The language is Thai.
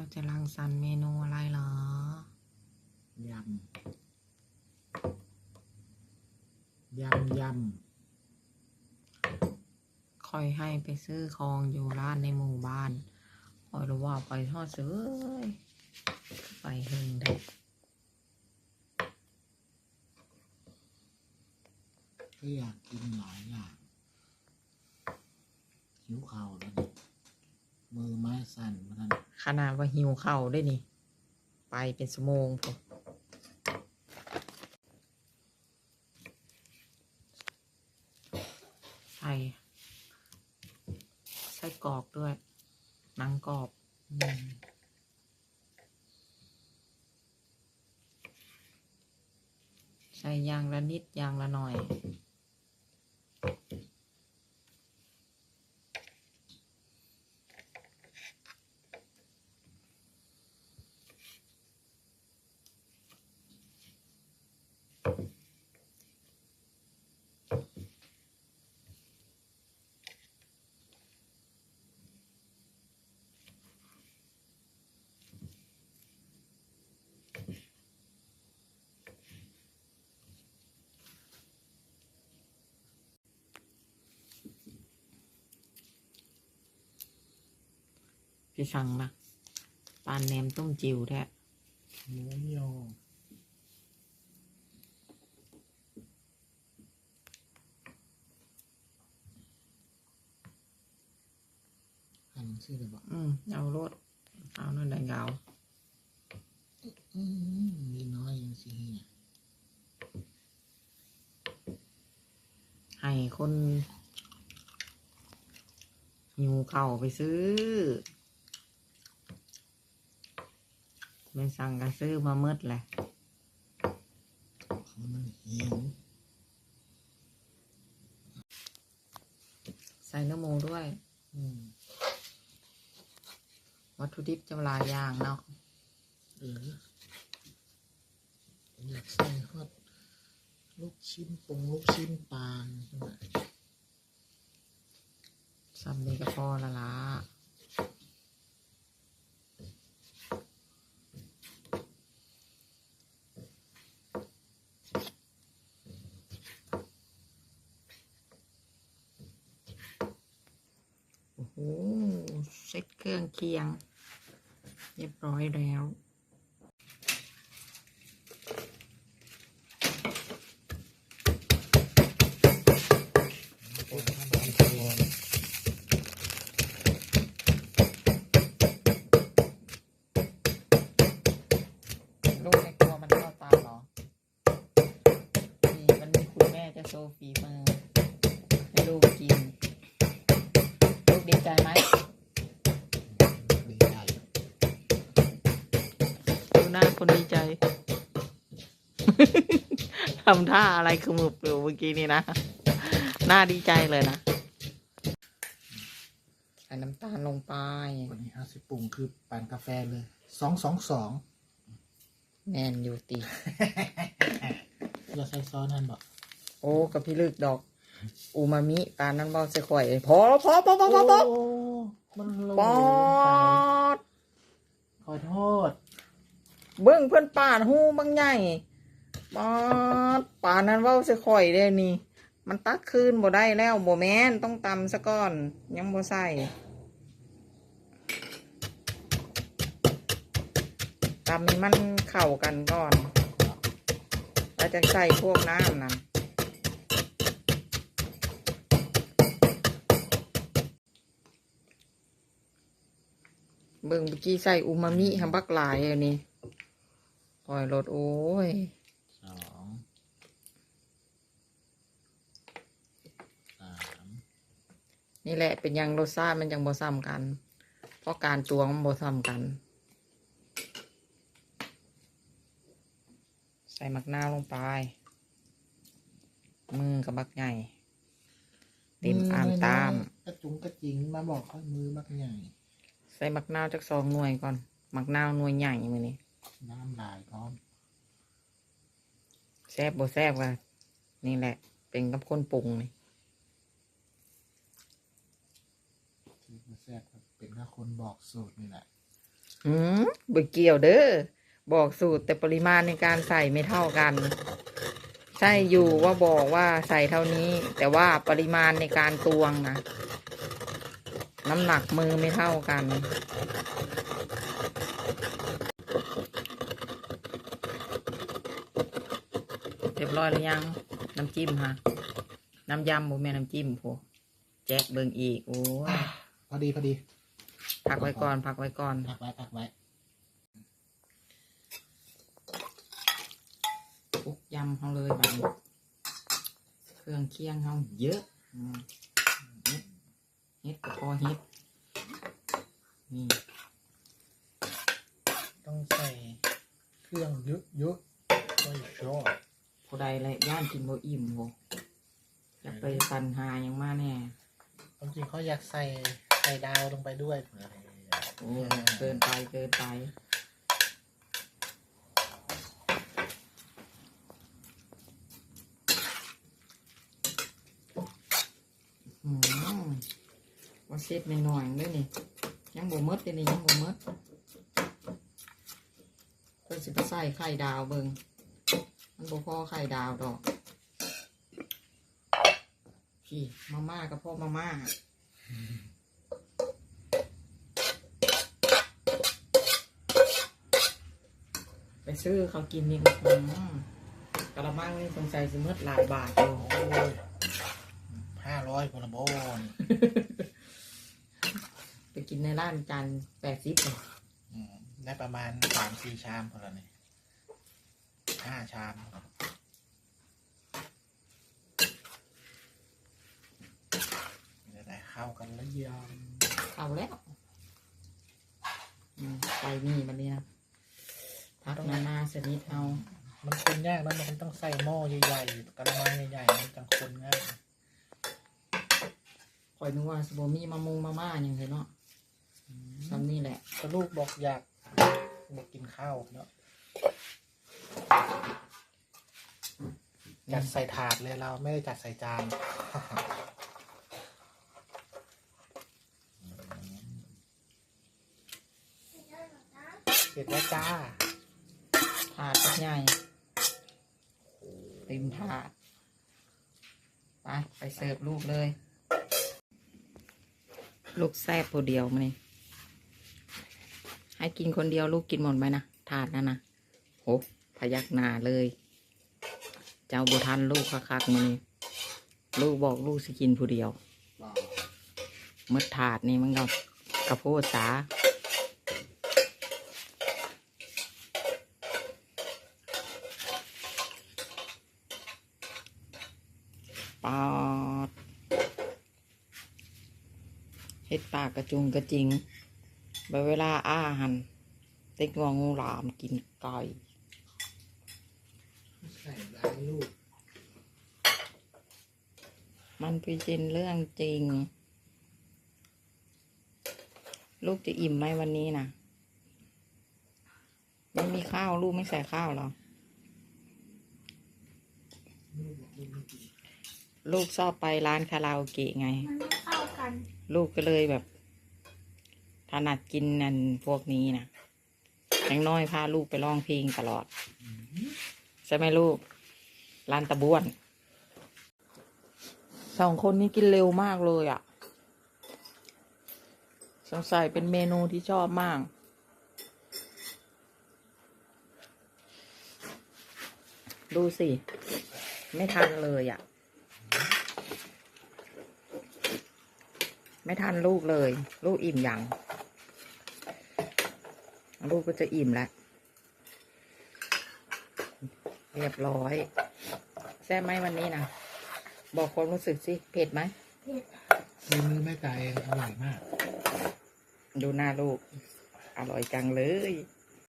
าจะรังสรรค์เมนูอะไรเหรอยำ ยำยคอยให้ไปซื้อของอยู่ร้านในหมู่บ้านคอยรู้ว่าไปทอดซื้อไปเฮงได้ำก็อยากกินหลายอย่างหิวข้าวแล้วนี่ มือไม้สั่นมาทันขนาดว่าหิวเข่าวได้นี่ ไปเป็นสมงพอใส่ใส่กรอกด้วยหนังกรอบใส่ยางละนิดยางละหน่อย พี่สั่งนะปลาแหนมต้มจิ๋วแท้หมูยอหันชื่อเลยบอกอืมเอารถเอานั่นได้เงาอืมมีน้อยยังสิเฮียให้คนหิวเข่าวไปซื้อ ไม่สั่งก็ซื้อมาเมดแหละเขามันหิวใส่เนื้อหมูด้วยอืมวัตถุดิบจะหลายอย่างเนาะเอออยากใส่ฮอดลูกชิ้นปงลูกชิ้นปลาใช่ไหมซัมนี้ก็พอละละ โอ้เซ็ตเครื่องเคียง เรียบร้อยแล้ว ดีใจไหมดีใจดูหน้าคนดีใจ ทำท่าอะไรขมุบอยู่เมื่อกี้นี่นะ หน้าดีใจเลยนะใส่น้ำตาลลงไป วันนี้เอาสิปรุงคือปั่นกาแฟเลย สองสองสองแน่นอยู่ตี เราใส่ซอสนั่นบอกโอ้กับพี่ลึกดอก อูมามิปลานั้นบอสข่อยพอพอพอพอพอพอโอ้มันลงปอไปดขอโทษ เบิ้งเพื่อนป่านหูบางใหญ่ปอดป่านนั้นเว้าสข่อยได้นี่ มันตักคืนบ่ได้แล้วบ่แม่นต้องตำซะก่อน ยังบ่ใส่ตำให้มันเข้ากันก่อนแล้วจะใส่พวกน้ำนั่น เบิ่งเมื่อกี้ใส่อูมามิฮัมบักหลายอันนี้ปล่อยรถโอ้ยสองสามนี่แหละเป็นยังรสชาติมันยังบ่ซ้ำกัน เพราะการตวงมันบ่ซ้ำกัน ใส่มักนาวลงไป มือกับบักใหญ่เต็มอ่ามตาม กระจุงกระจิงมาบอกข้อมือมักใหญ่ ใส่มักนาวจากสองหน่วยก่อนมักนาวหน่วยใหญ่มือนี้น้ำลายพร้อมแซ่บบ่แซ่บกันนี่แหละ เป็นกับคนปรุงนี่ที่มาแซ่บครับเป็นแค่คนบอกสูตรนี่แหละหืมบ่เกี่ยวเด้อบอกสูตรแต่ปริมาณในการใส่ไม่เท่ากัน ใช่อยู่ว่าบอกว่าใส่เท่านี้ แต่ว่าปริมาณในการตวงนะ น้ำหนักมือไม่เท่ากัน เรียบร้อยหรือยัง น้ำจิ้มฮะ น้ำยำบ่แม่น้ำจิ้มโพแจ็คเบิงอีก โอ้ยพอดีพอดี พักไว้ก่อน พักไว้ก่อน พักไว้พักไว้คลุกยำเขาเลยบัดนเครื่องเคียงเขาเยอะอืมเฮ็ด เฮ็ดก็พอเฮ็ดนี่ต้องใส่เครื่องเยอะเยอะๆไม่ชอบผู้ใดและย่านกินบ่อิ่มโหอยากไปสันหาหยังมาแน่ความจริงเขาอยากใส่ใส่ดาวลงไปด้วย โอ้เกินไปเกินไป อืมว่า เซ็ตหน่อยๆเลยนี่ยังบ่หมดเลยนี่ยังบ่หมดเพิ่นสิไปใส่ไข่ดาวเบิงมันบ่พอไข่ดาวดอกพี่มาม่ากับพ่อมาม่าไปซื้อเขากินนี่ก็คงกระมังนี่สงสัยสิเมื่หลายบาทอยู่โอ้ยห้าร้อยคนละโบน กินในร้านจานแปดสิบอืมได้ประมาณสามสี่ชามคนละนี่ห้าชามจะได้เข้ากันแล้วยเอาแล้วอืมไปนี่มันนี่นะพักนานาสนิทเอาำมันคนยากนะมันต้องใส่หม้อใหญ่ๆกระมังใหญ่ๆมันจังคนง่ายคอยนึกว่าสโบมีมามุงมาม่าอย่างไรเนาะ ซ้ำนี่แหละก็ลูกบอกอยากบอกกินข้าวเนาะจัดใส่ถาดเลยเราไม่ได้จัดใส่จานเสร็จแล้วจ้า ถาดก็ใหญ่เต็มถาด ไป ไปเสิร์ฟลูกเลย ลูกแซ่บตัวเดียวมานี่ ให้กินคนเดียวลูกกินหมดไหมนะถาดนั่นนะโหพยักหน้าเลย เจ้าบุทันลูกคักๆมานี่ลูกบอกลูกสิกินผู้เดียวหมดถาดนี่มันก็กระโพดสาปอดเฮ็ดปากกระจุงกระจิง ไปเวลาอาหันเต็กงวงูหลามกินไก่ใส่ร้านลูก มันเป็นเรื่องจริง ลูกจะอิ่มไหมวันนี้นะไม่มีข้าวลูกไม่ใส่ข้าวเหรอลูกบอกลูกไม่กินลูกชอบไปร้านคาราโอเกะไง มันไม่เข้ากัน ลูกก็เลยแบบ ถนัดกินนั่นพวกนี้นะย่างน้อยพาลูกไปร้องเพลงตลอด ใช่ไหมลูกร้านตะบ้วนสองคนนี้กินเร็วมากเลยอะ่ะ สงสัยเป็นเมนูที่ชอบมาก ดูสิ ไม่ทันเลยอะ่ะ ไม่ทันลูกเลย ลูกอิ่มยัง ลูกก็จะอิ่มแล้วเรียบร้อย แซ่บไหมวันนี้นะบอกความรู้สึกสิ เผ็ดไหมเผ็ดมีมือแม่ไก่เองอร่อยมาก ดูหน้าลูก อร่อยจังเลย